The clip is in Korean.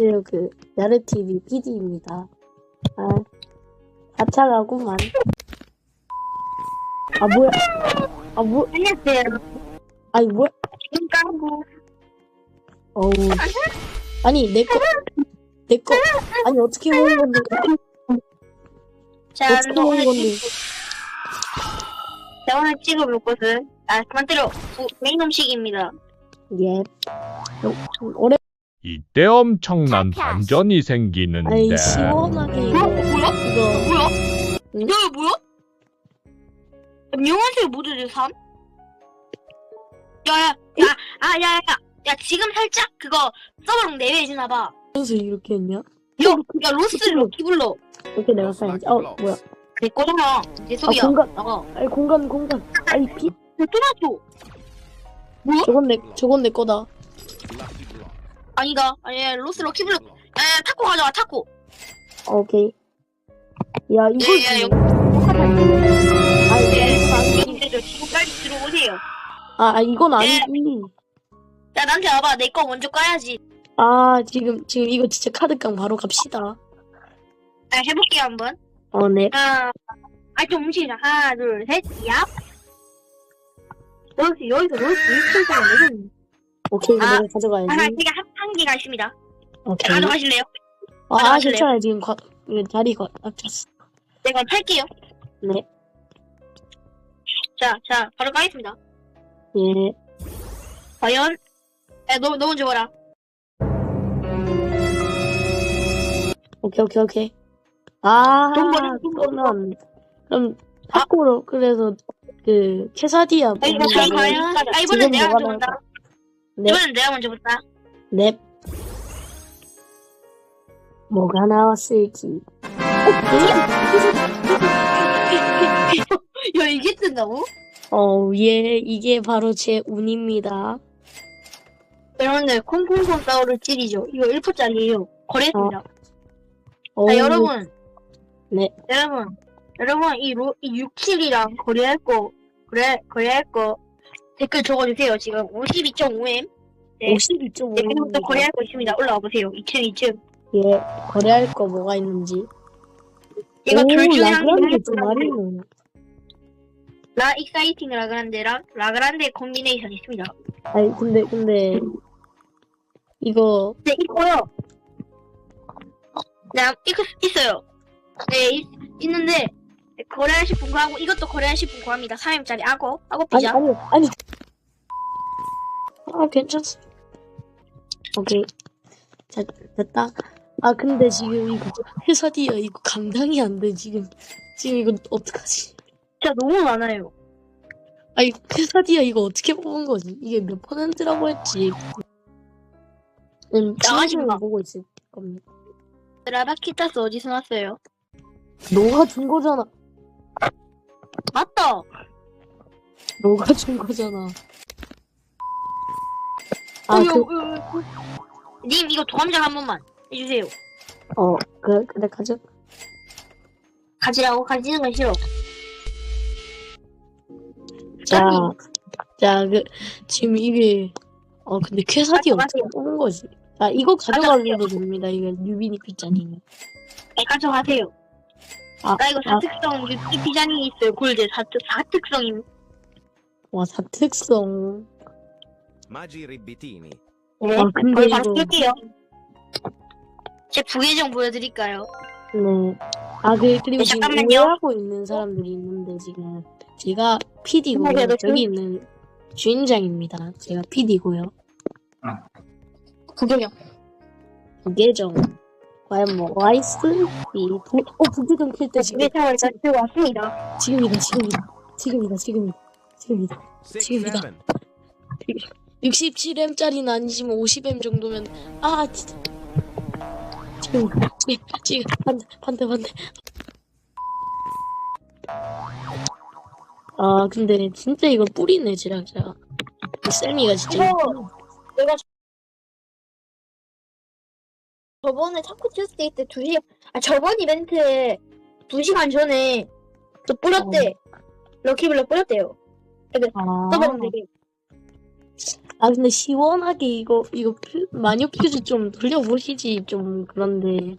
안녕하세요. 그 야르TV PD입니다. 아, 가차가구만. 아 뭐야? 아 뭐? 안녕하세요. 아니 뭐야? 지금 까고 어우. 아니 내 거, 내 거. 아니 어떻게 먹는 건데? 자, 어떻게 오늘 먹는 건데? 찍- 자, 오늘 찍어볼 것은 아, 그만 때려. 부- 메인 음식입니다. 예. 어, 좀 오래. 이때 엄청난 반전이 생기는데 아이 시원하게 이거 어? 뭐야? 이거 뭐야? 응? 야, 이거 뭐야? 안녕하세요, 모두들 삼. 야, 야, 야, 아, 야, 야, 야, 야, 지금 살짝 그거 서버로 내외해주나봐. 무슨 이렇게 했냐? 야, 야, 로스로 기불러. 이렇게 내가 써야지. 어 뭐야? 내 거잖아. 내아 속이야. 공간. 나가. 아니 공간 공간. 아니 피. 또 놔줘. 저건 내 저건 내 거다. 아니다. 아니, 로스로 기불러. 야, 야, 타코 가져와, 타코. 어, 오케이. 야 이거. 예, 예, 아. 여기서 지금 빨리 들어오세요. 아, 아 이건 예. 아니지. 야, 나한테 와봐. 내 거 먼저 까야지. 아 지금 지금 이거 진짜 카드깡 바로 갑시다. 아, 해볼게요, 한번. 어 네. 하나, 아, 좀 움직이자. 하나, 둘, 셋, 얍. 여기서, 여기서, 여기서, 일출장은 무슨. 오케이 이거 아, 내가 가져가야지. 하나, 제가 한, 한 개가 있습니다. 오케이. 가져가실래요? 아, 아 가져가실래요? 괜찮아요 지금 과, 이거 자리가 아꼈어. 내가 팔게요. 네. 자, 자, 바로 까겠습니다. 예. 과연, 야, 너, 너 먼저 봐라. 오케이 오케이 오케이. 아. 돈 돈. 그러면 그럼 타코로 그래서 그 케사디아 아, 이거 먹는 잘 거를- 과연. 아, 이번엔 내가 먼저 본다. 네. 이번엔 내가 먼저 본다. 넵. 뭐가 나왔을지. 야, 이게 뜬다고? 어, 예, 이게 바로 제 운입니다. 여러분들, 콩콩콩 싸우를 찌리죠. 이거 1%짜리예요. 거래했습니다. 어, 자, 여러분. 네. 여러분. 여러분, 이 로, 이 67이랑 거래할 거, 그래, 거래할 거, 댓글 적어주세요. 지금 52.5M. 네. 52.5. 댓글부터 거래할 거 있습니다. 올라와 보세요. 2층, 2층. 예, 거래할 거 뭐가 있는지. 이거 오, 둘 중에 한 라그란데 개. 두 마리는. 라 익사이팅 라그란데랑 라그란데 콤비네이션 있습니다. 아니, 근데, 근데, 이거, 네, 있고요. 네, 있, 있어요. 네, 있, 있는데, 네, 거래하실 분 구하고, 이것도 거래하실 분 구합니다. 3M짜리 악어, 악어 아니, 피자. 아니, 아니. 아, 괜찮습 오케이. 자, 됐다. 아, 근데 지금 이거, 회사디어 이거 감당이 안 돼, 지금. 지금 이거 어떡하지? 진짜 너무 많아요. 아니, 회사디어 이거 어떻게 뽑은 거지? 이게 몇 퍼센트라고 했지? 음, 지금 마. 보고 있을 겁니다. 라바키타스 어디서 났어요? 너가 준 거잖아. 맞다! 너가 준 거잖아. 아, 어, 그, 요, 요, 요. 님, 이거 도감장 한 번만 해주세요. 어, 그, 그래, 가져. 가지라고? 가지는 건 싫어. 자, 자, 그, 지금 이게, 어, 근데 쾌사디 어떻게 가져가세요. 뽑은 거지? 자, 이거 가져가려도 됩니다. 이거 뉴비니 피자님. 네, 가져가세요. 아, 나 이거 아. 사특성 이 피자니 있어요. 골드 사특, 사특성임. 와, 사특성. Magi Ribbitini. 네. 아, 근데 거기 바로 이거, 쓸게요. 제 부계정 보여드릴까요? 네. 아, 그, 그리고 네, 지금 잠깐만요. 오해하고 있는 사람들이 있는데, 지금. 제가 PD고요. 그래도 저기 있는 주인장입니다. 제가 PD고요. 부계정. 부계정. 과연 뭐, 와이스? 이, 부, 어, 부계정 킬때 지금, 부계정을 들고 왔습니다. 지금이다, 지금이다. 지금이다, 지금이다. 지금이다. 지금이다. seven. 67M짜리는 아니지만 50M 정도면 아 진짜 지금 반대 반대 아 근데 진짜 이걸 뿌리네 이 쌤이가 진짜 내가 저번에 타코 튜스데이 때 2시 아 저번 이벤트에 2시간 전에 또 뿌렸대 럭키블럭 뿌렸대요 아, 써봤는데 아 근데 시원하게 이거 이거 퓨, 마녀 퓨즈 좀 돌려보시지. 좀 그런데